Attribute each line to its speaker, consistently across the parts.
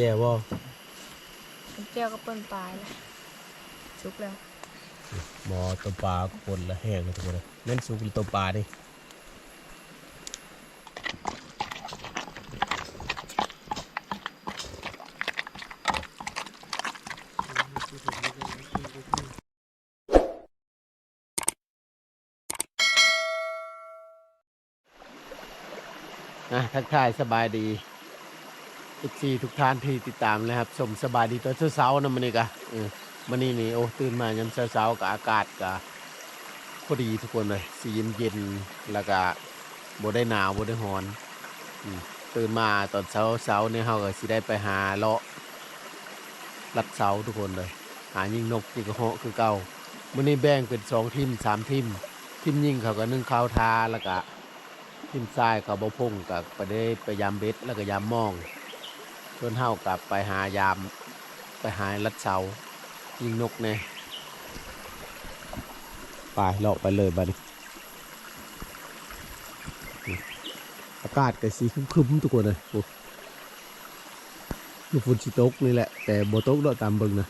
Speaker 1: จับแจ้วบ่
Speaker 2: แก้วก็เปิ้นปลายแล้วสุกแล้ว
Speaker 1: หมอตัวปลาคนละแห้งเลยทุกคนเลยแม่นสุกหรือตัวปลานี่นะทักทายสบายดี ทุกทีทุกท่านที่ติดตามนะครับชมสบายดีตอนเช้าๆนะมันนี่กะเออมันนี่นี่โอ้ตื่นมายามเช้าๆกับอากาศก็พอดีทุกคนเลยสีเย็นๆแล้วก็บ่ได้หนาวบ่ได้ร้อนตื่นมาตอนเช้าเช้าๆเนี่ยเฮาก็สิได้ไปหาเลาะลัดเสาทุกคนเลย หายิงนกยิงกระเหาะคือเก่ามื้อนี้แบ่งเป็นสองทีมสามทีมทีมยิงเขาก็นึ่งข้าวทาแล้วก็ทีมทรายเขาบ่พงกับไปได้ไปยามเบ็ดแล้วก็ยามมอง ส่วนเฮากลับไปหายาม ไปหาลัดเสายิงนกเนี่ยไปเลาะไปเลยบัดนี้อากาศก็สีครึ้มๆทุกคนเลยฝนสิตกนี่แหละ แต่บ่ตกเราตามเบิ่งนะ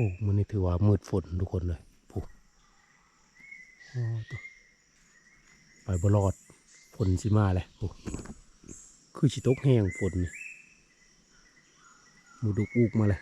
Speaker 1: อ้มันนี่ถือว่ามืดฝนทุกคนเลยโอ้ไปบลอดฝนสิมาเลยโอ้คือชิตกแห้งฝนนี่มูดุกอุกมาเลย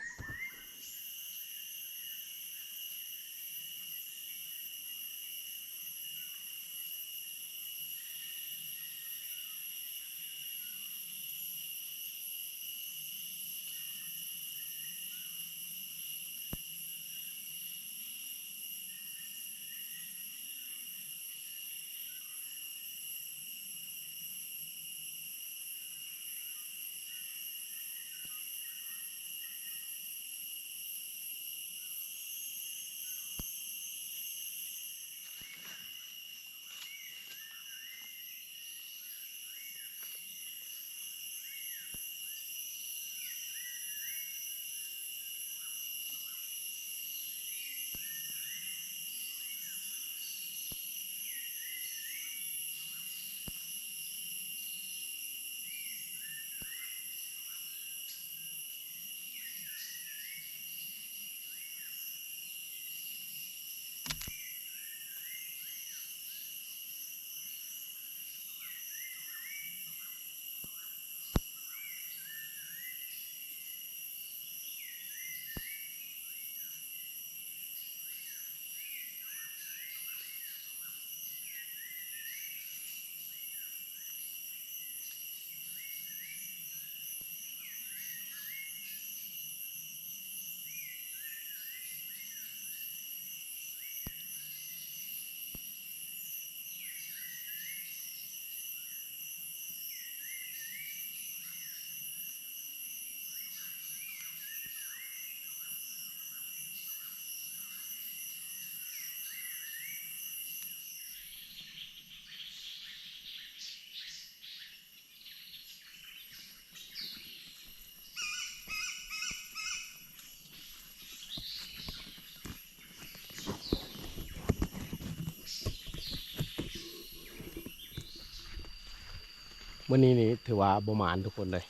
Speaker 1: มื่อนี้นี่ถือว่าบ่หมานทุกคนเลย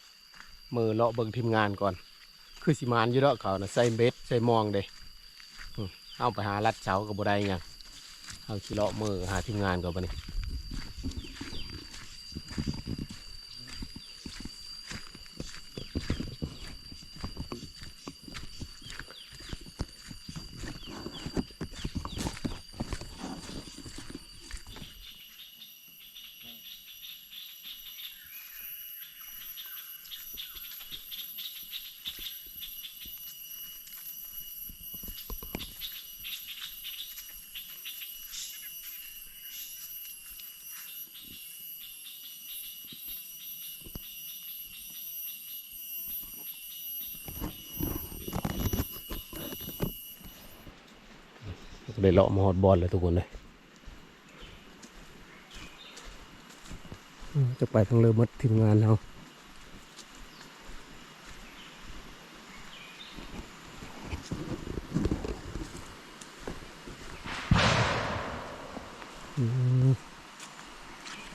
Speaker 1: มือเลาะเบิ่งทีมงานก่อน คือสิมานอยู่แล้วเขานะใส่เบ็ดใส่มองเด้เอาไปหารัดเสากับบ่ได้ยังเอาสิเลาะมือหาทีมงานก่อนบัดนี้ ก็ได้เลาะมาฮอดบอลเลยทุกคนเลยอืมจะไปทางเรือหมดทีมงานเราอืม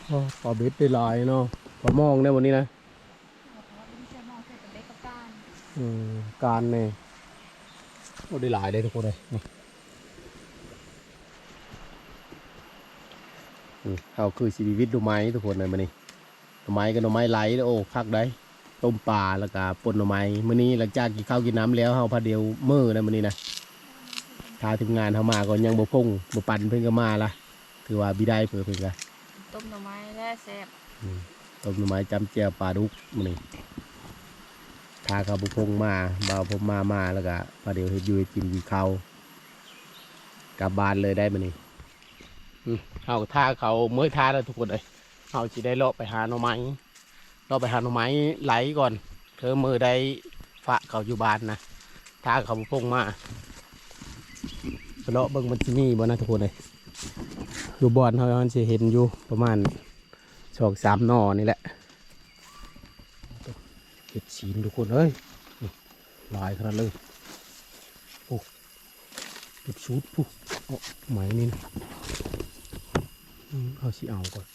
Speaker 1: อ๋อปลาเบ็ดได้หลายเนาะปลามองได้วันนี้นะ
Speaker 2: ไม่ใช่มองแค่เป็นเด็กกับการ
Speaker 1: อืมการเนี่ยโอ้ได้หลายเลยทุกคนเลยนี่อืม เอาคือชีวิตดูไม้ทุกคนเลยมานี่ดูไม้กับดูไม้ไหลแล้วโอ้คักได้ต้มปลาแล้วก็ปนดูไม้มื้อนี้หลังจากกินข้าวกินน้ำแล้วเฮาพาเดียวมื้อนะมื้อนี้นะทาทีมงานเฮามาก็ยังบ่พงบ่ปั่นเพิ่นก็มาละถือว่าบิได้เพิ่นเพิ่นก็
Speaker 2: ต้มหน่อไม้และแซ่บ
Speaker 1: ต้มหน่อไม้จำเจียวปลาดุกมื้อนี้ทากับบุพงมาบ่าวผมมามาแล้วก็พาเดียวเฮ็ดอยู่เฮ็ดกินกินข้าวกลับบ้านเลยได้มื้อนี้อืม เอาท่าเขาเมื่อท่าแล้วทุกคนเลยเอาสิได้เลาะไปหาหน่อไม้เลาะไปหาหน่อไม้ไหลก่อน เธอมือได้ฝะเขาอยู่บ้านนะท่าเขาบุพงมาเลาะเบิ่งมันสิมีบ่นะทุกคนเลยอยู่บ่อนเขามันสิเห็นอยู่ประมาณสองสามนอนี่แหละเห็ดสีนทุกคนเอ้ยลายขนาดเลยโอ้เก็บชุดผู้เอาไหมนี่นะ เอาสิเอาก่อน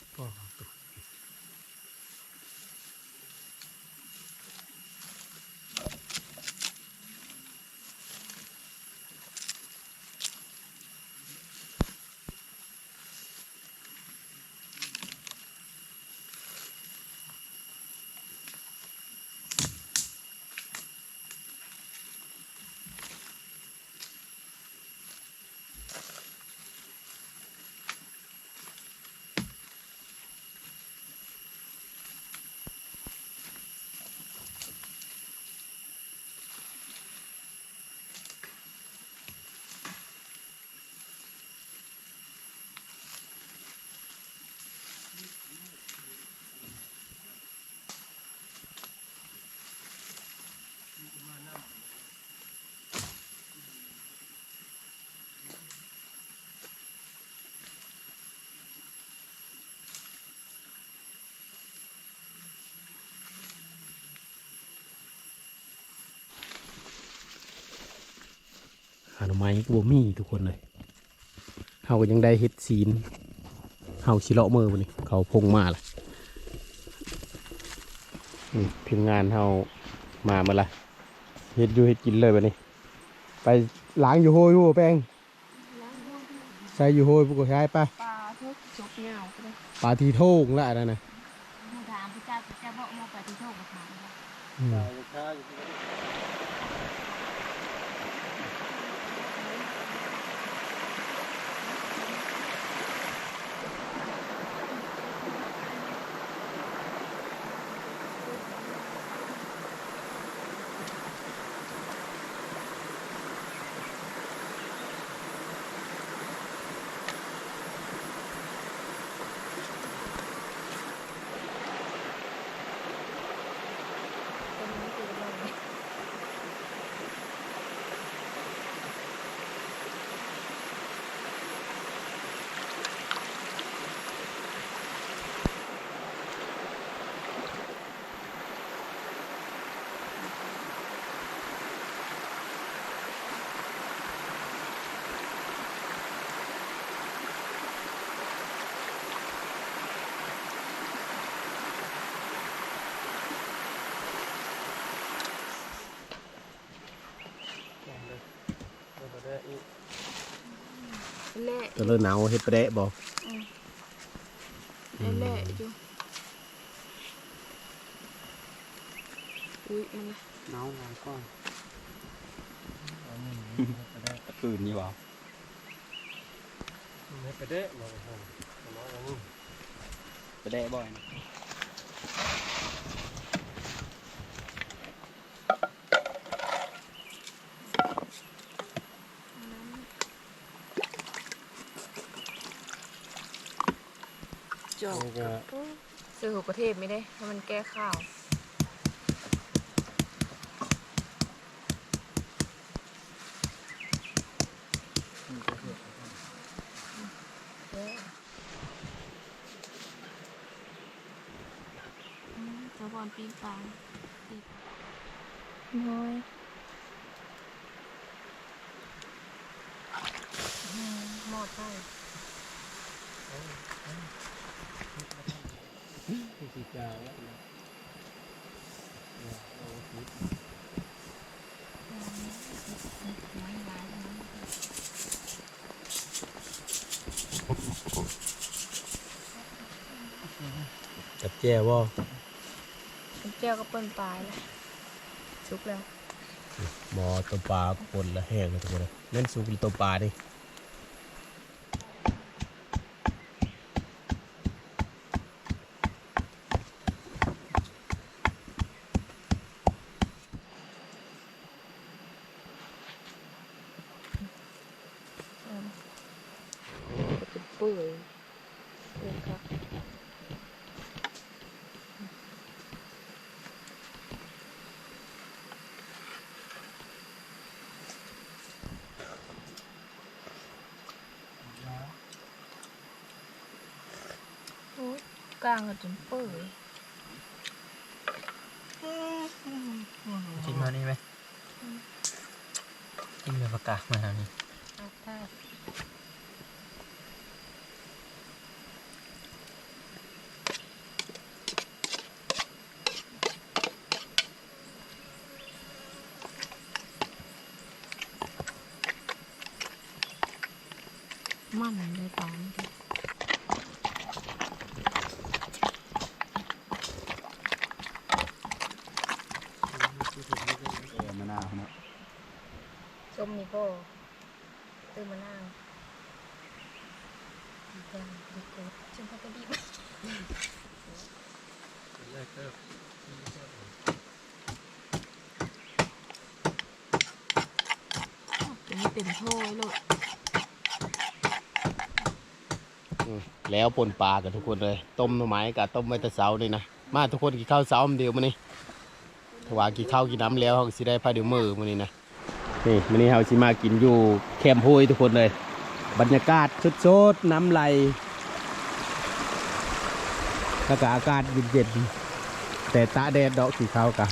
Speaker 1: ก็เอาตัวหาหน่อไม้ก็บ่มีทุกคนเลยเฮาก็ยังได้เห็ดสีนเฮาสิเลาะมือวันนี้เขาพงมาละอืมทีมงานเฮามาเมื่อไรเห็ดอยู่เห็ดกินเลยวันนี้ ไปล้างอยู่โฮยอยู่บ่แป้งใส่อยู่โฮยพวกก็ใช้ไป
Speaker 2: ปลาทุกสุกเหงาก็ได้
Speaker 1: ปลาทีโทงละอันนั้นนะ
Speaker 2: มาถามพระเจ้าพระเจ้าบอกมาปฏิโทษมาถาม เละ
Speaker 1: ตัวเลือหนาวเฮ็ดไปได้บ่
Speaker 2: อืมเละเละอยู่อุ้ยมัน
Speaker 3: หนาวหนาวก่อน
Speaker 4: คืนนี้วะ
Speaker 3: ไม่ไปได้มาเลยครับน้อยนี่
Speaker 4: ไปได้บ่อย นะ
Speaker 2: จบ
Speaker 3: นี่ก็
Speaker 2: ซื้อหัวกระเทศไม่ได้เพราะมันแก้ข้าวเด้ออืมเจ้าบอลปีนปลาปีนน้อยอืมหมอดได้
Speaker 3: ที่สิกาแล้วนะเนี่ยเอาสิบ
Speaker 1: จับแจ้บ่
Speaker 2: น้ำเจียวก็เปิ้นปลายแล้วสุกแล้ว
Speaker 1: หมอตัวปลาคนละแห้งเลยทุกคนเลยเล่นสูงเป็นตัวปลานี่
Speaker 2: เปื่อยเปื่อยครับกลางก็จนเปื่อย
Speaker 4: กินมานี่ไหมกินเนื้อปลากามาแล้วนี่
Speaker 2: มันเลยปานน
Speaker 4: เออมะนาวเนาะ
Speaker 2: ส้มนี่ก็ตื้อมะนาวดีจังดีกดฉันพักกระดิบ
Speaker 3: แรกก็
Speaker 2: ตัวนี้เต็มโถยเลย
Speaker 1: อืม แล้วปนปลากันทุกคนเลย ต้มหน่อไม้กับต้มไว้แต่เช้านี่นะมาทุกคนกินข้าวเช้ามื้อเดียวมื้อนี้ถวากินข้าวกินน้ำแล้วเขาก็สิได้พาเดี๋ยวมือมื้อนี้นะนี่มื้อนี้เราสิมากินอยู่แคมป์ห้วยทุกคนเลย บรรยากาศสดๆน้ำไหลแล้วก็อากาศเย็นๆแต่ตาแดดดอกสีขาวกะ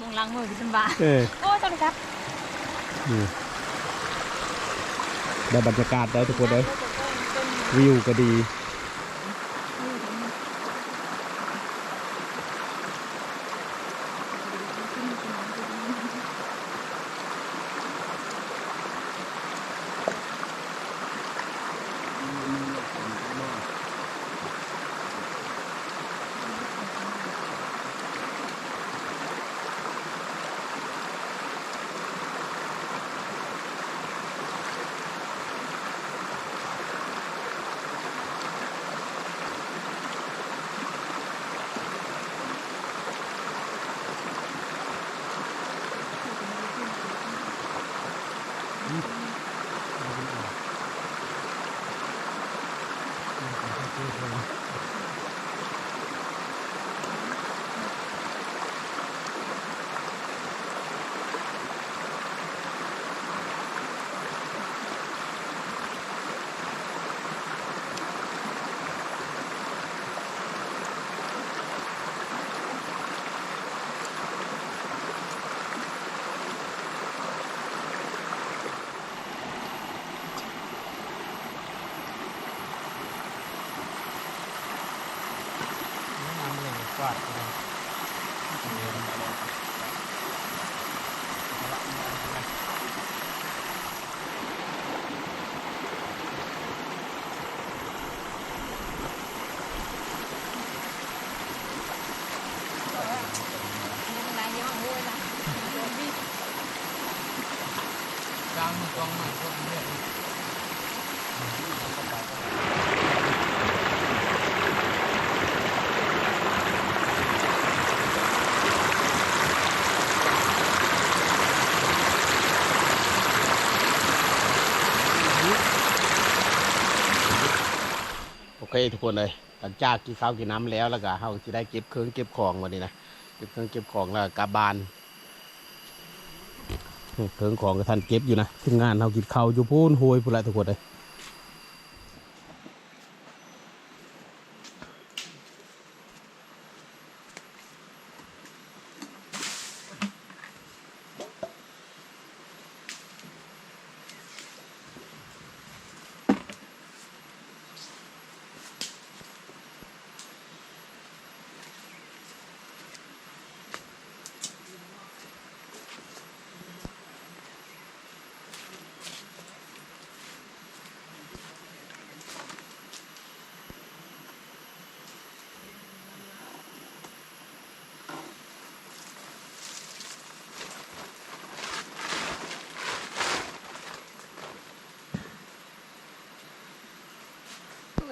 Speaker 2: มองล้างมือพิจบา
Speaker 1: เออ
Speaker 2: โอ้สวัสดีครับ
Speaker 1: นี่ได้บรรยากาศได้ทุกคนเลย วิวก็ดี
Speaker 3: น้ำเลยกวาดเลย
Speaker 1: อา
Speaker 3: งมันกองมันพวกนี้
Speaker 1: โอเคทุกคนเลยหลังจากกินข้าวกินน้ำแล้วแล้วก็เราจะได้เก็บเครื่องเก็บของวันนี้นะเก็บเครื่องเก็บของแล้วกลับบ้านเครื่องของก็ท่านเก็บอยู่นะทีมงานเรากินข้าวอยู่พูนโหยพูนละทุกคนเลย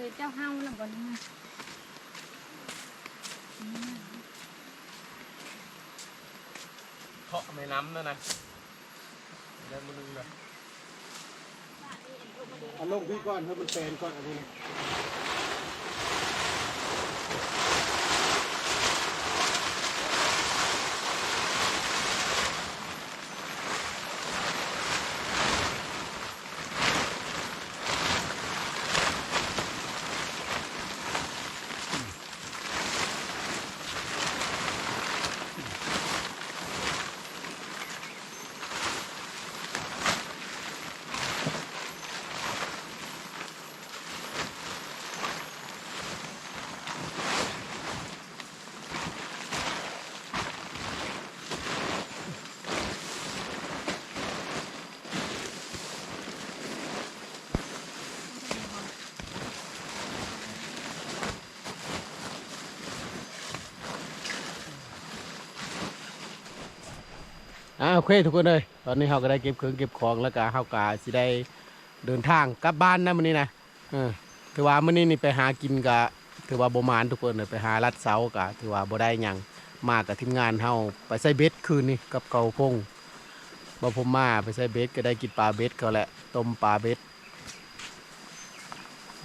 Speaker 2: ตัวเจ้าเฮาแล้วบ่นี่
Speaker 1: เพาะแม่น้ำนั่นนะแล้วมันนึงเลยเอาลงพี่ก่อนให้มันแฟนก่อนอันนี้ โอเคทุกคนเลยตอนนี้เราก็ได้เก็บเครื่องเก็บของแล้วก็เราก็สิได้เดินทางกลับบ้านนะมื้อนี้นะเออถือว่ามื้อนี้นี่ไปหากินก็ถือว่าบ่มานทุกคนเลยไปหาลัดเสาก็ถือว่าบ่ได้หยังมากับทีมงานเฮาไปใส่เบ็ดคืนนี้กับเกาพงบ่ผมมาไปใส่เบ็ดก็ได้กินปลาเบ็ดเขาแหละต้มปลาเบ็ด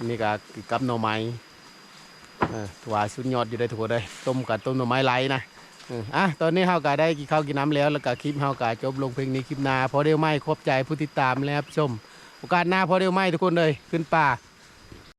Speaker 1: นี่ก็กินกับหน่อไม้เออถือว่าสุดยอดอยู่ได้ทุกคนเลยต้มกับต้มหน่อไม้ไหลนะ อะตอนนี้เฮาก็ได้กินข้าวกินน้ำแล้วแล้วก็คลิปเฮาก็จบลงเพลงนี้คลิปนาพอเดียวไม่ครบใจผู้ติดตามแล้วครับชม โอกาสหน้าพอเดียวไม่ทุกคนเลยขึ้นป่า